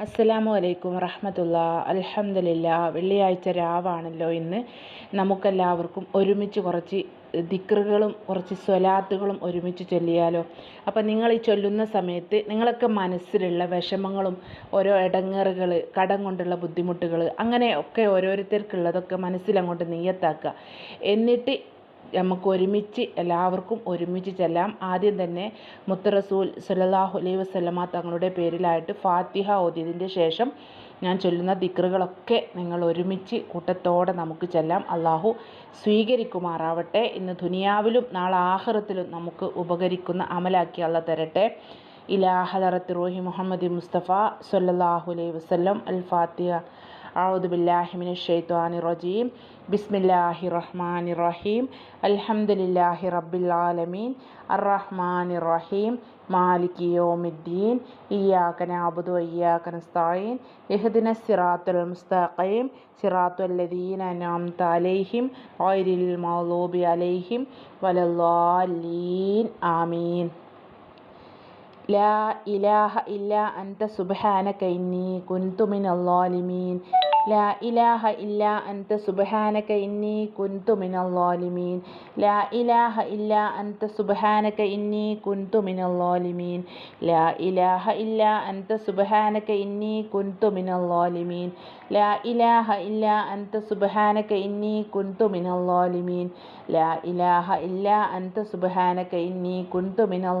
അസ്സലാമു അലൈക്കും വറഹമത്തുള്ള. അലഹമ്മദില്ല വെള്ളിയാഴ്ച രാവാണല്ലോ ഇന്ന്. നമുക്കെല്ലാവർക്കും ഒരുമിച്ച് കുറച്ച് ദിക്റുകളും കുറച്ച് സ്വലാത്തുകളും ഒരുമിച്ച് ചൊല്ലിയാലോ. അപ്പം നിങ്ങൾ ഈ ചൊല്ലുന്ന സമയത്ത് നിങ്ങളൊക്കെ മനസ്സിലുള്ള വിഷമങ്ങളും ഓരോ ഇടങ്ങറുകൾ കടം കൊണ്ടുള്ള ബുദ്ധിമുട്ടുകൾ അങ്ങനെ ഒക്കെ ഓരോരുത്തർക്കുള്ളതൊക്കെ മനസ്സിലങ്ങോട്ട് നീയത്താക്കുക എന്നിട്ട് നമുക്ക് ഒരുമിച്ച് എല്ലാവർക്കും ഒരുമിച്ച് ചെല്ലാം. ആദ്യം തന്നെ മുത്തറസൂൽ റസൂൽ അലൈ അലൈഹി വസല്ലമ തങ്ങളുടെ പേരിലായിട്ട് ഫാത്തിഹ ഓതിയതിന്റെ ശേഷം ഞാൻ ചൊല്ലുന്ന ദിക്റുകളൊക്കെ നിങ്ങൾ ഒരുമിച്ച് കൂട്ടത്തോടെ നമുക്ക് ചെല്ലാം. അള്ളാഹു സ്വീകരിക്കുമാറാവട്ടെ. ഇന്ന് ദുനിയാവിലും നാളെ ആഹ്റത്തിലും നമുക്ക് ഉപകരിക്കുന്ന അമലാക്കി അള്ള തരട്ടെ. ഇലാഹദറത്ത് റോഹി മുഹമ്മദ് മുസ്തഫ സല്ലാഹു അലൈഹി വസല്ലം അൽ ഫാത്തിഹ. ഔദുബില്ലാഹിമിൻ ഷെയ്ത്വാനി റജീം ബിസ്മില്ലാഹി റഹ്മാൻ റഹീം അൽഹംദുലില്ലാഹി റബ്ബിലാലമീൻ അറഹ്മാൻ റഹീം മാലിക് യോമിദ്ദീൻ ഇയാക്കന അബുദു ഇയാക്കന സ്ഥായീൻ ഇഹദിന സിറാത്തുൽ മുസ്തഖീം സിറാത്തുല്ലദീന നാംത അലൈഹിം ഓയിരിൽ മൗലൂബി അലൈഹിം വലല്ലാലീൻ ആമീൻ ലാ ഇലാഹ ഇല്ല അൻത സുബഹാനക ഇന്നി കുന്തു മിനൽ ലാ ഇലാഹ ഇല്ല അൻത സുബഹാനക ഇന്നി കുന്തു മിനൽ ലാ ഇലാഹ ഇല്ല അൻത സുബഹാനക ഇന്നി കുന്തു മിനൽ ലാ ഇലാഹ ഇല്ല അൻത സുബഹാനക ഇന്നി കുന്തു മിനൽ ലാ ഇലാഹ ഇല്ല അൻത സുബഹാനക ഇന്നി കുന്തു മിനൽ ലാ ഇലാഹ ഇല്ല അൻത സുബഹാനക ഇന്നി കുന്തു മിനൽ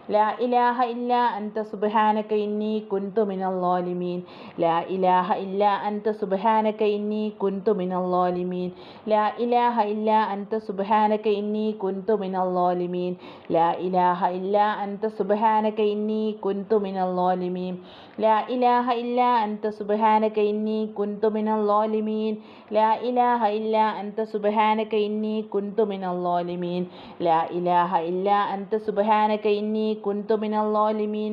ലാ ഇലാഹ ഇല്ല അൻത സുബാനക്ക ഇന്നി കുന്തു മിനല്ലോലിമീൻ ലാ ഇലാഹ ഇല്ല അൻത സുബാനക്ക ഇന്നി കുന്തു മിനല്ലോലിമീൻ ലാ ഇലാഹ ഇല്ല അൻത സുബാനക്ക ഇന്നി കുന്തു മിനല്ലോലിമീൻ ലാ ഇലാഹ ഇല്ല അൻത സുബാനക്ക ഇന്നി കുന്തു മിനല്ലോലിമീൻ ലാ ഇലാഹ ഇല്ല അൻത സുബാനക്ക ഇന്നി കുന്തു മിനല്ലോലിമീൻ ലാ ഇലാഹ ഇല്ല അൻത സുബാനക്ക ഇന്നി കുന്തു മിനല്ലോലിമീൻ ലാ ഇലാഹ ഇല്ല അൻത സുബാനക്ക ഇന്നി كنت من الظالمين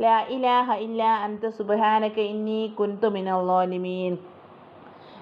ലാ ഇലാഹ ഇല്ലാ അന്ത സുബാനക്ക് ഇന്നീ കുന്തുമിനോനിമീൻ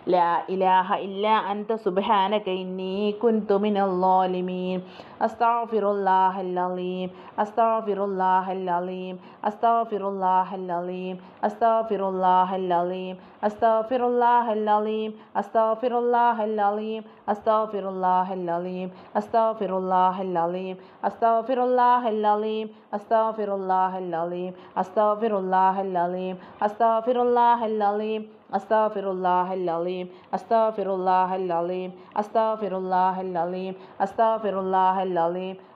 لا إله إلا أنت سبحانك إني كنت من الظالمين أستغفر الله العظيم أستغفر الله العظيم أستغفر الله العظيم أستغفر الله العظيم أستغفر الله العظيم أستغفر الله العظيم أستغفر الله العظيم أستغفر الله العظيم أستغفر الله العظيم أستغفر الله العظيم أستغفر الله العظيم أستغفر الله العظيم Astaghfirullahal Alim, Astaghfirullahal Alim, Astaghfirullahal Alim, Astaghfirullahal Alim,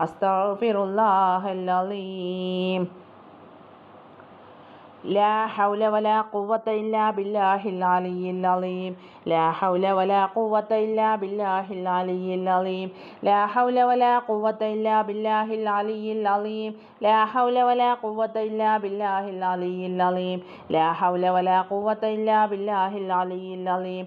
أستغفر الله العظيم. لا حول ولا قوة إلا بالله العلي العظيم. لا حول ولا قوة إلا بالله العلي العظيم. لا حول ولا قوة إلا بالله العلي العظيم. لا حول ولا قوة إلا بالله العلي العظيم. لا حول ولا قوة إلا بالله العلي العظيم.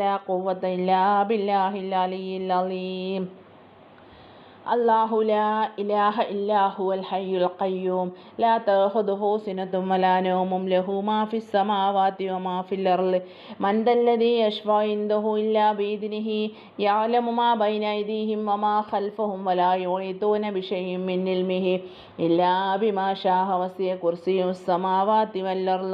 വലാ ഖുവത ഇല്ലാ ബില്ലാഹിൽ അലിയിൽ അലീം അള്ളാഹു ലാ ഇലാഹ ഇല്ലാഹു അൽ ഹയ്യുൽ ഖയ്യൂം ലാ തഖുദുഹു സിനതും വലാ നൗമും ലഹു മാ ഫിസ് സമാവാതി വമാ ഫിൽ അർൾ മൻ ദല്ലദി യശ്ഫഉ ഇൻദഹു ഇല്ലാ ബിഇദ്നിഹി യഅലമു മാ ബൈന അയ്ദീഹിം വമാ ഖൽഫഹും വലാ യുഈതൂന ബിശൈഇൻ മിൻ ഇൽമിഹി ഇല്ലാ ബിമാ ശാഅ വസിയ കുർസിയുസ് സമാവാതി വൽ അർൾ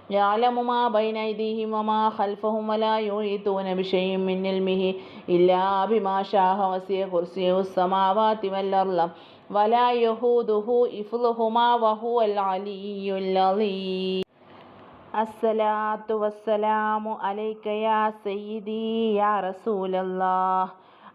يعلم ما بين أيديهم وما خلفهم ولا يحيطون بشيء من علمه إلا بما شاء وسع كرسيه السماوات والأرض ولا يهوده إفلهما وهو العلي العظيم. الصلاة والسلام عليك يا سيدي يا رسول الله.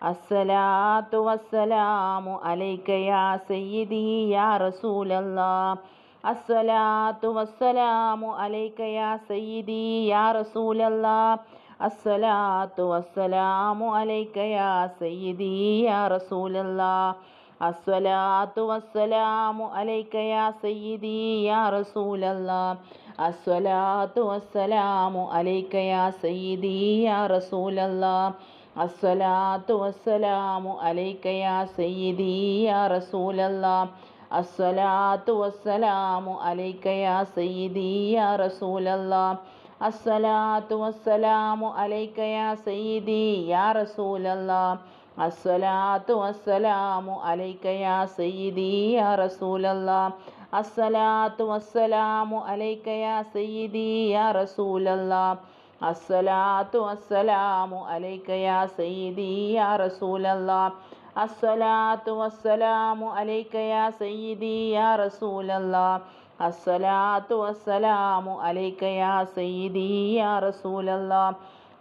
الصلاة والسلام عليك يا سيدي يا رسول الله. അസ്സലാത്തു വസ്സലാമു അലൈക യാ സയ്യിദി യാ റസൂലല്ലാ. അസ്സലാത്തു വസ്സലാമു അലൈക യാ സയ്യിദി യാ റസൂലല്ലാ. അസ്സലാത്തു വസ്സലാമു അലൈക യാ സയ്യിദി യാ റസൂലല്ലാ. അസ്സലാത്തു വസ്സലാമു അലൈക യാ സയ്യിദി യാ റസൂലല്ലാ. അസ്സലാത്തു വസ്സലാമു അലൈക യാ സയ്യിദി യാ റസൂലല്ലാ. അസ്സലാത്തു വസ്സലാമു അലൈക്കയാ സയ്യിദിയ റസൂലല്ലാ. അസ്സലാത്തു വസ്സലാമു അലൈക്കയാ സയ്യിദിയ റസൂലല്ലാ. അസ്സലാത്തു വസ്സലാമു അലൈക്കയാ സയ്യിദിയ റസൂലല്ലാ. അസ്സലാത്തു വസ്സലാമു അലൈക്കയാ സയ്യിദിയ റസൂലല്ലാ. അസ്സലാത്തു വസ്സലാമു അലൈക്കയാ സയ്യിദിയ റസൂലല്ലാ. അസ്സലാത്തു വസ്സലാമു അലൈക യാ സയ്യിദി യാ റസൂലല്ലാ. അസ്സലാത്തു വസ്സലാമു അലൈക യാ സയ്യിദി യാ റസൂലല്ലാ.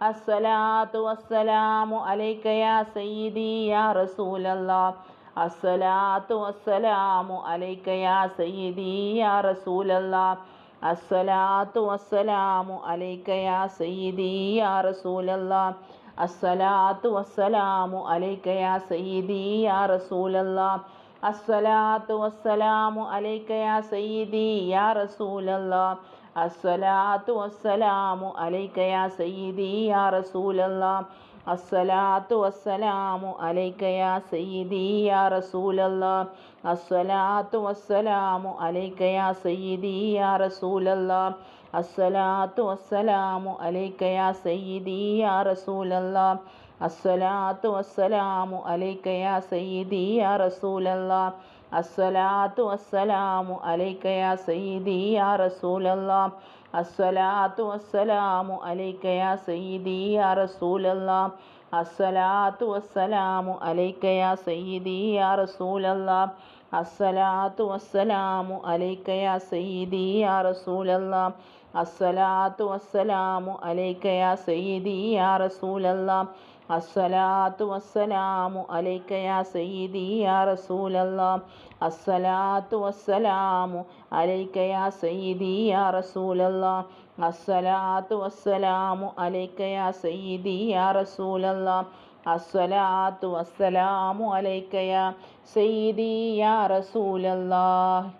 അസ്സലാത്തു വസ്സലാമു അലൈക യാ സയ്യിദി യാ റസൂലല്ലാ. അസ്സലാത്തു വസ്സലാമു അലൈക യാ സയ്യിദി യാ റസൂലല്ലാ. അസ്സലാത്തു വസ്സലാമു അലൈക യാ സയ്യിദി യാ റസൂലല്ലാ. അസ്സലാത്തു വസ്സലാമു അലൈക്ക യാ സയ്യിദി യാ റസൂലല്ലാ. അസ്സലാത്തു വസ്സലാമു അലൈക്ക യാ സയ്യിദി യാ റസൂലല്ലാ. അസ്സലാത്തു വസ്സലാമു അലൈക്ക യാ സയ്യിദി യാ റസൂലല്ലാ. അസ്സലാത്തു വസ്സലാമു അലൈക്ക യാ സയ്യിദി യാ റസൂലല്ലാ. അസ്സലാത്തു വസ്സലാമു അലൈക്ക യാ സയ്യിദി യാ റസൂലല്ലാ. അസ്സലാത്തു വസ്സലാമു അലൈക്കയാ സയ്യിദി യാ റസൂലല്ലാ. അസ്സലാത്തു വസ്സലാമു അലൈക്കയാ സയ്യിദി യാ റസൂലല്ലാ. അസ്സലാത്തു വസ്സലാമു അലൈക്കയാ സയ്യിദി യാ റസൂലല്ലാ. അസ്സലാത്തു വസ്സലാമു അലൈക്കയാ സയ്യിദി യാ റസൂലല്ലാ. അസ്സലാത്തു വസ്സലാമു അലൈക്കയാ സയ്യിദി യാ റസൂലല്ലാ. അസ്സലാത്തു വസ്സലാമു അലൈക്കയാ സയ്യിദി യാ റസൂലല്ലാ. അസ്സലാത്തു വസ്സലാമു അലൈക യാ സയ്യിദി യാ റസൂലല്ലാ. അസ്സലാത്തു വസ്സലാമു അലൈക യാ സയ്യിദി യാ റസൂലല്ലാ. അസ്സലാത്തു വസ്സലാമു അലൈക യാ സയ്യിദി യാ റസൂലല്ലാ. അസ്സലാത്തു വസ്സലാമു അലൈക യാ സയ്യിദി യാ റസൂലല്ലാ. അസ്സലാത്തു വസ്സലാമു അലൈക യാ സയ്യിദി യാ റസൂലല്ലാ.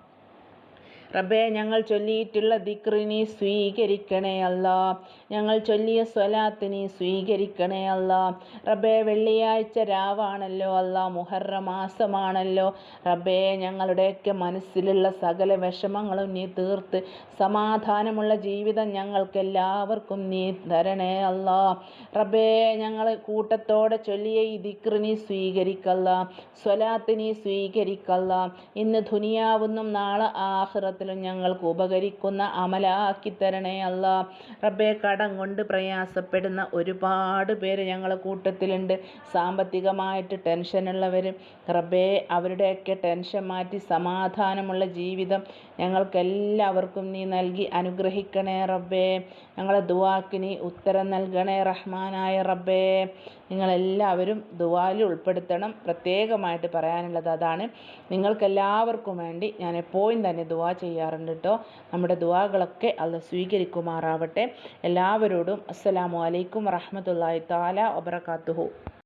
റബ്ബേ ഞങ്ങൾ ചൊല്ലിയിട്ടുള്ള ദിക്രിനി സ്വീകരിക്കണേ അല്ല. ഞങ്ങൾ ചൊല്ലിയ സ്വലാത്തിനി സ്വീകരിക്കണേ അല്ല. റബ്ബേ വെള്ളിയാഴ്ച രാവാണല്ലോ അല്ല. മുഹറ മാസമാണല്ലോ റബ്ബേ ഞങ്ങളുടെയൊക്കെ മനസ്സിലുള്ള സകല വിഷമങ്ങളും നീ തീർത്ത് സമാധാനമുള്ള ജീവിതം ഞങ്ങൾക്കെല്ലാവർക്കും നീ തരണേ അല്ല. റബ്ബേ ഞങ്ങൾ കൂട്ടത്തോടെ ചൊല്ലിയ ഈ ദിക്രിനി സ്വീകരിക്കല്ല. സ്വലാത്തിനി സ്വീകരിക്കല്ല. ഇന്ന് ദുനിയാവുന്നും നാളെ ആഹ്റത്തിൽ ആഖിറത്തിലും ഞങ്ങൾക്ക് ഉപകരിക്കുന്ന അമലാക്കി തരണേ അല്ല. റബ്ബെ കടം കൊണ്ട് പ്രയാസപ്പെടുന്ന ഒരുപാട് പേര് ഞങ്ങളെ കൂട്ടത്തിലുണ്ട്. സാമ്പത്തികമായിട്ട് ടെൻഷനുള്ളവരും റബ്ബെ അവരുടെയൊക്കെ ടെൻഷൻ മാറ്റി സമാധാനമുള്ള ജീവിതം ഞങ്ങൾക്കെല്ലാവർക്കും നീ നൽകി അനുഗ്രഹിക്കണേ റബ്ബേ. ഞങ്ങളെ ദുവാക്ക് നീ ഉത്തരം നൽകണേ റഹ്മാനായ റബ്ബേ. നിങ്ങളെല്ലാവരും ദുവാലിൽ ഉൾപ്പെടുത്തണം. പ്രത്യേകമായിട്ട് പറയാനുള്ളത് അതാണ്. നിങ്ങൾക്കെല്ലാവർക്കും വേണ്ടി ഞാൻ എപ്പോഴും തന്നെ ദുവാ ചെയ്യാറുണ്ട് കേട്ടോ നമ്മുടെ ദുവാകളൊക്കെ അത് സ്വീകരിക്കുമാറാവട്ടെ. എല്ലാവരോടും അസ്സലാമു അലൈക്കും വറഹമത്തല്ലാഹി താല വബറകാതുഹു